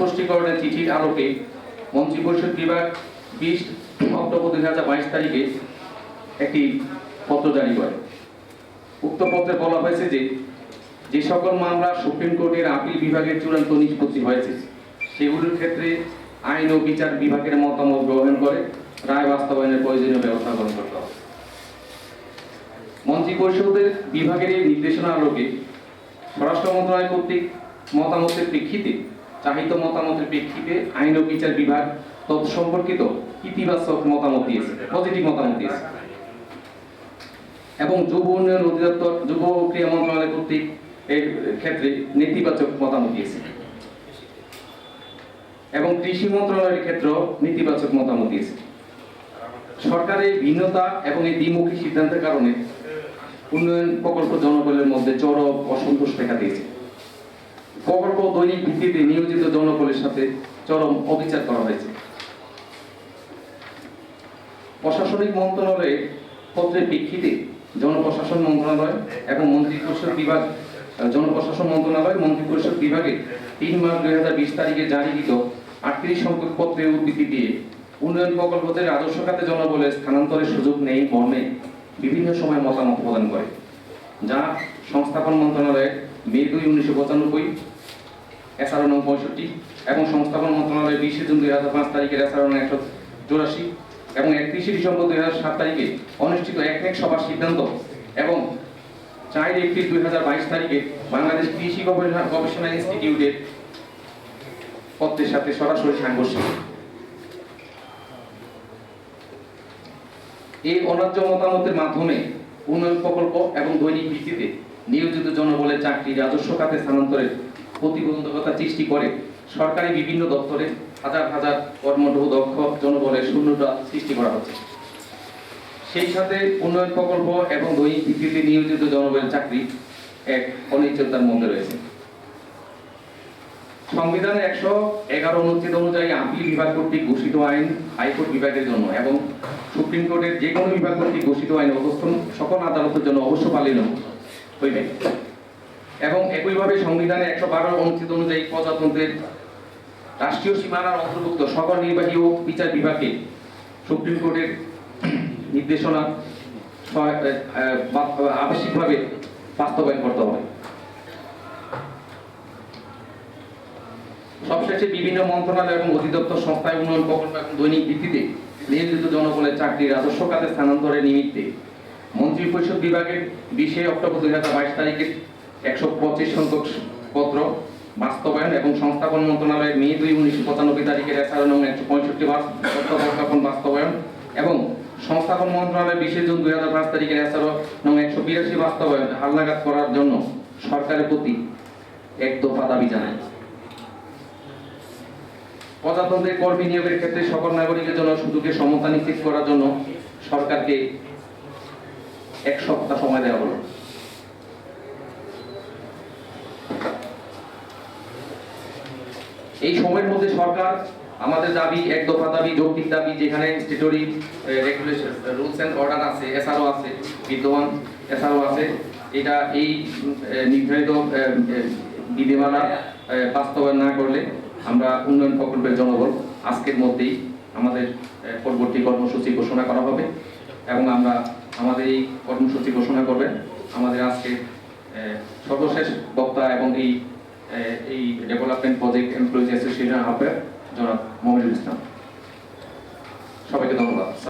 স্পষ্টীকরণের চিঠির আলোকে মন্ত্রী পরিষদ বিভাগ বিশ অক্টোবর দুই হাজার বাইশ তারিখে একটি পত্র জারি করে। উক্ত পত্রে বলা হয়েছে যে যে সকল মামলা সুপ্রিম কোর্টের আপিল বিভাগের চূড়ান্ত নিষ্পত্তি হয়েছে, সেগুলির ক্ষেত্রে আইন ও বিচার বিভাগের মতামত গ্রহণ করে রায় বাস্তবায়নের প্রয়োজনীয় ব্যবস্থা গ্রহণ করতে হবে। মন্ত্রী পরিষদের বিভাগের এই নির্দেশনা আলোকে স্বরাষ্ট্র মন্ত্রণালয় কর্তৃক মতামতের প্রেক্ষিতে চাহিত মতামতের প্রেক্ষিতে আইন ও বিচার বিভাগ তৎসম্পর্কিত ইতিবাচক মতামত দিয়েছে পজিটিভ মতামত দিয়েছে। এবং যুব উন্নয়ন অধিদপ্তর যুব ও ক্রীড়া মন্ত্রণালয় কর্তৃক এর ক্ষেত্রে নেতিবাচক মতামত দিয়েছে। এবং কৃষি মন্ত্রণালয়ের ক্ষেত্রেও নেতিবাচক মতামত দিয়েছে। সরকারের ভিন্নতা এবং এই দ্বিমুখী সিদ্ধান্তের কারণে উন্নয়ন প্রকল্প জনবলের মধ্যে চরম অসন্তোষ দেখা দিয়েছে। প্রকল্প দৈনিক ভিত্তিতে নিয়োজিত জনবলের সাথে চরম অবিচার করা হয়েছে। প্রশাসনিক মন্ত্রণালয়ে পত্রের প্রেক্ষিতে জনপ্রশাসন মন্ত্রণালয় এবং মন্ত্রী পরিষদ বিভাগ জনপ্রশাসন মন্ত্রণালয় মন্ত্রী পরিষদ বিভাগে তিন মার্চ দুই হাজার বিশ তারিখে জারিকৃত আটত্রিশ সংখ্যক পত্রের উদ্ধৃতি দিয়ে। উন্নয়ন প্রকল্পদের আদর্শ খাতে জনবলে স্থানান্তরের সুযোগ নেই মর্মে বিভিন্ন সময় মতামত প্রদান করে, যা সংস্থাপন মন্ত্রণালয়ের মে দুই উনিশশো পঁচানব্বই এসআরও নং পঁয়ষট্টি এবং সংস্থাপন মন্ত্রণালয়ের বিশে জুন দুই হাজার পাঁচ তারিখের এসআরও নং একশো চৌরাশি এবং একত্রিশে ডিসেম্বর দুই হাজার সাত তারিখে অনুষ্ঠিত একনেক সভার সিদ্ধান্ত এবং চার এপ্রিল দুই হাজার বাইশ তারিখে বাংলাদেশ কৃষি গবেষণা গবেষণা ইনস্টিটিউটের পত্রের সাথে সরাসরি সাংঘর্ষিক। এই অন্যায্য মতামতের মাধ্যমে উন্নয়ন প্রকল্প এবং দৈনিক ভিত্তিতে নিয়োজিত জনবলের চাকরি রাজস্ব খাতে স্থানান্তরের প্রতিবন্ধকতা সৃষ্টি করে। সরকারি বিভিন্ন দপ্তরে হাজার হাজার কর্মঠ দক্ষ জনবলের শূন্যতা সৃষ্টি করা হচ্ছে। সেই সাথে উন্নয়ন প্রকল্প এবং দৈনিক ভিত্তিতে নিয়োজিত জনবলের চাকরি এক অনিশ্চয়তার মধ্যে রয়েছে। সংবিধানের একশো এগারো অনুচ্ছেদ অনুযায়ী আপিল বিভাগ কর্তৃক ঘোষিত আইন হাইকোর্ট বিভাগের জন্য এবং সুপ্রিম কোর্টের যে কোনো বিভাগ কর্তৃক ঘোষিত আইন অবস্থান সকল আদালতের জন্য অবশ্য পালিত হইবে। এবং একইভাবে সংবিধানের একশো বারো অনুচ্ছেদ অনুযায়ী প্রজাতন্ত্রের রাষ্ট্রীয় সীমানার অন্তর্ভুক্ত সকল নির্বাহী ও বিচার বিভাগে সুপ্রিম কোর্টের নির্দেশনা আবশ্যিকভাবে বাস্তবায়ন করতে হবে। সবশেষে বিভিন্ন মন্ত্রণালয় এবং অধিদপ্তর সংস্থায় উন্নয়ন প্রকল্প এবং দৈনিক ভিত্তিতে নিয়োজিত জনবলের চাকরি রাজস্ব খাতে স্থানান্তরের নিমিত্তে মন্ত্রী পরিষদ বিভাগের বিশে অক্টোবর দুই হাজার বাইশ তারিখের একশো পঁচিশ সংখ্যক পত্র, বাস্তবায়ন এবং সংস্থাপন মন্ত্রণালয়ের মে দুই উনিশশো পঁচানব্বই তারিখের এছাড়া নং একশো পঁয়ষট্টি প্রস্তাবন বাস্তবায়ন এবং সংস্থাপন মন্ত্রণালয়ের বিশে জুন দুই হাজার পাঁচ তারিখের এছাড়া নং একশো বিরাশি বাস্তবায়ন হালনাগাদ করার জন্য সরকারের প্রতি এক দফা দাবি জানায়। প্রজাতন্ত্রের কর্মী নিয়োগের ক্ষেত্রে সকল নাগরিকের জন্য সুযোগের সমতা নিশ্চিত করার জন্য সরকারকে এক সপ্তাহ সময় দেওয়া হলো। এই সময়ের মধ্যে সরকার আমাদের দাবি, এক দফা দাবি, যৌক্তিক দাবি, যেখানে statutory regulation rules and order আছে এসআরও আছে, বিদ্যমান এসআরও আছে, এটা এই নির্ধারিত বিধিমালা বাস্তবায়ন না করলে আমরা উন্নয়ন প্রকল্পের জনবল আজকের মধ্যেই আমাদের পরবর্তী কর্মসূচি ঘোষণা করা হবে এবং আমরা আমাদের এই কর্মসূচি ঘোষণা করবেন। আমাদের আজকে সর্বশেষ বক্তা এবং এই এই ডেভেলপমেন্ট প্রজেক্ট এমপ্লয়িজ অ্যাসোসিয়েশন হবে জনাব মমিনুল ইসলাম। সবাইকে ধন্যবাদ।